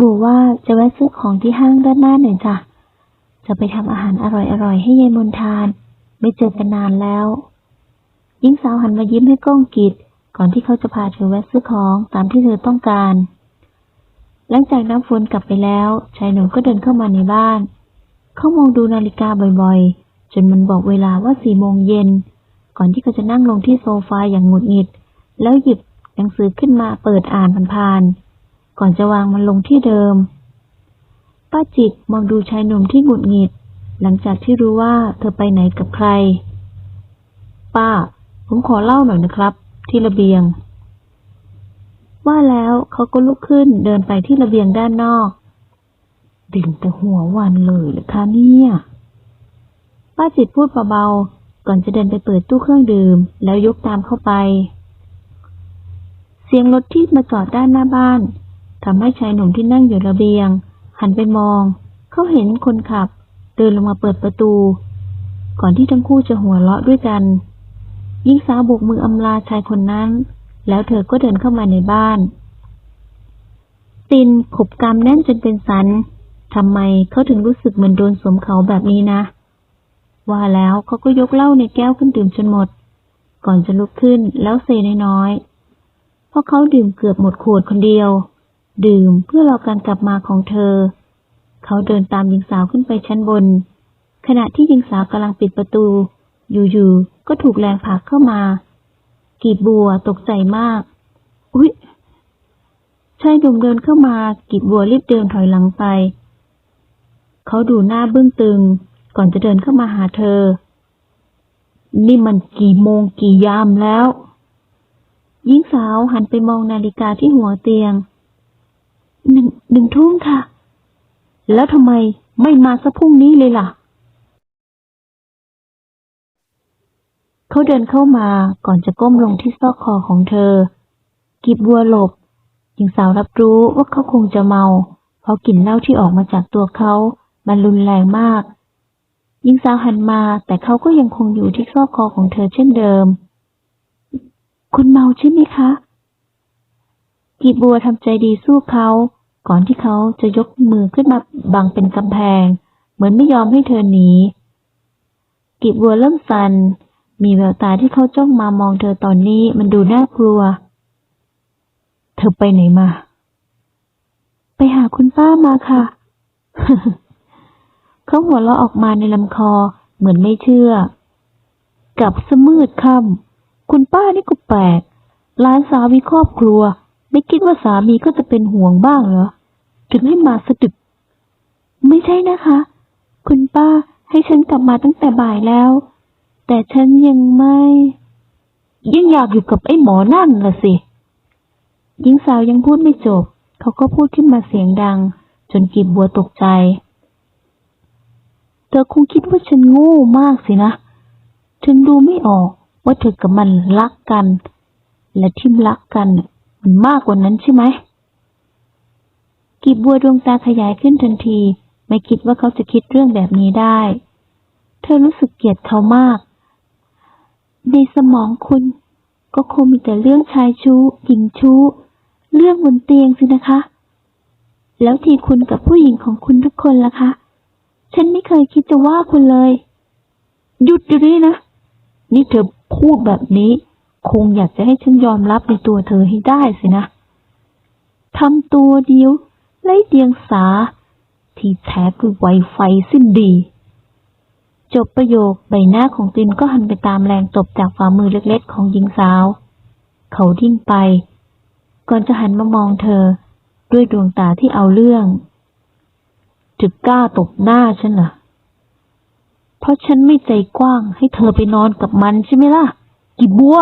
บัวว่าจะแวะซื้อของที่ห้างด้านหน้าหน่อยจ้ะ จะไปทำอาหารอร่อยๆให้ยายมนทาน ไม่เจอกันนานแล้ว หญิงสาวหันมายิ้มให้ก้องกิจก่อนที่เขาจะพาเธอแวะซื้อของตามที่เธอต้องการ หลังจากน้ำฝนกลับไปแล้ว ชายหนุ่มก็เดินเข้ามาในบ้าน เขามองดูนาฬิกาบ่อยๆ จนมันบอกเวลาว่าสี่โมงเย็น ก่อนที่เขาจะนั่งลงที่โซฟาอย่างหงุดหงิด แล้วหยิบหนังสือขึ้นมาเปิดอ่านผ่านๆ ก่อนจะวางมันลงที่เดิม ป้าจิตมองดูชายหนุ่มที่หงุดหงิด หลังจากที่รู้ว่าเธอไปไหนกับใคร ป้า ผมขอเล่าหน่อยนะครับ ที่ระเบียง ว่าแล้วเขาก็ลุกขึ้นเดินไปที่ระเบียงด้านนอกดื่มแต่หัววันเลยเหรอคะเนี่ย ป้าจิตพูดเบาๆ ก่อนจะเดินไปเปิดตู้เครื่องดื่ม แล้วยกตามเข้าไป เสียงรถที่มาจอดด้านหน้าบ้าน ทำให้ชายหนุ่มที่นั่งอยู่ระเบียง หันไปมอง เขาเห็นคนขับ เดินลงมาเปิดประตู ก่อนที่ทั้งคู่จะหัวเราะด้วยกันหญิงสาวโบกมืออำลาชายคนนั้น แล้วเธอก็เดินเข้ามาในบ้าน ตินขบกรามแน่นจนเป็นสันทำไมเขาถึงรู้สึกเหมือนโดนสวมเขาแบบนี้นะ ว่าแล้วเขาก็ยกเหล้าในแก้วขึ้นดื่มจนหมด ก่อนจะลุกขึ้นแล้วเซน้อยๆเพราะเขาดื่มเกือบหมดขวดคนเดียว ดื่มเพื่อรอการกลับมาของเธอ เขาเดินตามหญิงสาวขึ้นไปชั้นบน ขณะที่หญิงสาวกำลังปิดประตู อยู่ๆ ก็ถูกแรงผลักเข้ามา กีบบัวตกใจมาก อุ๊ยชายหนุ่มเดินเข้ามา กีบบัวรีบเดินถอยหลังไป เขาดูหน้าเบื้องตึง ก่อนจะเดินเข้ามาหาเธอ นี่มันกี่โมงกี่ยามแล้ว หญิงสาวหันไปมองนาฬิกาที่หัวเตียง หนึ่งหนึ่งทุ่มค่ะ แล้วทำไมไม่มาสักพรุ่งนี้เลยล่ะ เขาเดินเข้ามาก่อนจะก้มลงที่ซอกคอของเธอกีบบัวหลบหญิงสาวรับรู้ว่าเขาคงจะเมา เพราะกลิ่นเหล้าที่ออกมาจากตัวเขา มันรุนแรงมากหญิงสาวหันมาแต่เขาก็ยังคงอยู่ที่ซอกคอของเธอเช่นเดิม คุณเมาใช่ไหมคะ กีบบัวทำใจดีสู้เขา ก่อนที่เขาจะยกมือขึ้นมาบังเป็นกำแพง เหมือนไม่ยอมให้เธอหนีกีบบัวเริ่มสัน่นมีแววตาที่เขาจ้องมามองเธอตอนนี้มันดูน่ากลัว เธอไปไหนมา ไปหาคุณป้ามาค่ะ เขาหัวเราะออกมาในลำคอเหมือนไม่เชื่อ กับสมืดค่ำคุณป้านี่ก็แปลกหลานสาวมีครอบครัว ไม่คิดว่าสามีก็จะเป็นห่วงบ้างเหรอ ถึงให้มาสะดึก ไม่ใช่นะคะ คุณป้าให้ฉันกลับมาตั้งแต่บ่ายแล้ว แต่ฉันยังไม่ ยังอยากอยู่กับไอ้หมอนั่นละสิหญิงสาวยังพูดไม่จบ เขาก็พูดขึ้นมาเสียงดัง จนกีบบัวตกใจ เธอคงคิดว่าฉันโง่มากสินะ ฉันดูไม่ออกว่าเธอกับมันรักกัน และที่รักกันมันมากกว่านั้นใช่ไหม กีบบัวดวงตาขยายขึ้นทันที ไม่คิดว่าเขาจะคิดเรื่องแบบนี้ได้ เธอรู้สึกเกลียดเขามาก ในสมองคุณ ก็คงมีแต่เรื่องชายชู้หญิงชู้ เรื่องบนเตียงสินะคะ แล้วทีคุณกับผู้หญิงของคุณทุกคนล่ะคะ ฉันไม่เคยคิดจะว่าคุณเลย หยุดอยู่นี่นะ นี่เธอพูดแบบนี้ คงอยากจะให้ฉันยอมรับในตัวเธอให้ได้สินะทำตัวเดียว ไร้เดียงสา ที่แท้คือไวไฟสิ้นดี จบประโยคใบหน้าของตินก็หันไปตามแรงตบจากฝ่ามือเล็กๆ ของหญิงสาว เขาดิ้งไป ก่อนจะหันมามองเธอ ด้วยดวงตาที่เอาเรื่องถึกกล้าตบหน้าฉันเหรอเพราะฉันไม่ใจกว้างให้เธอไปนอนกับมันใช่ไหมล่ะ กิบัว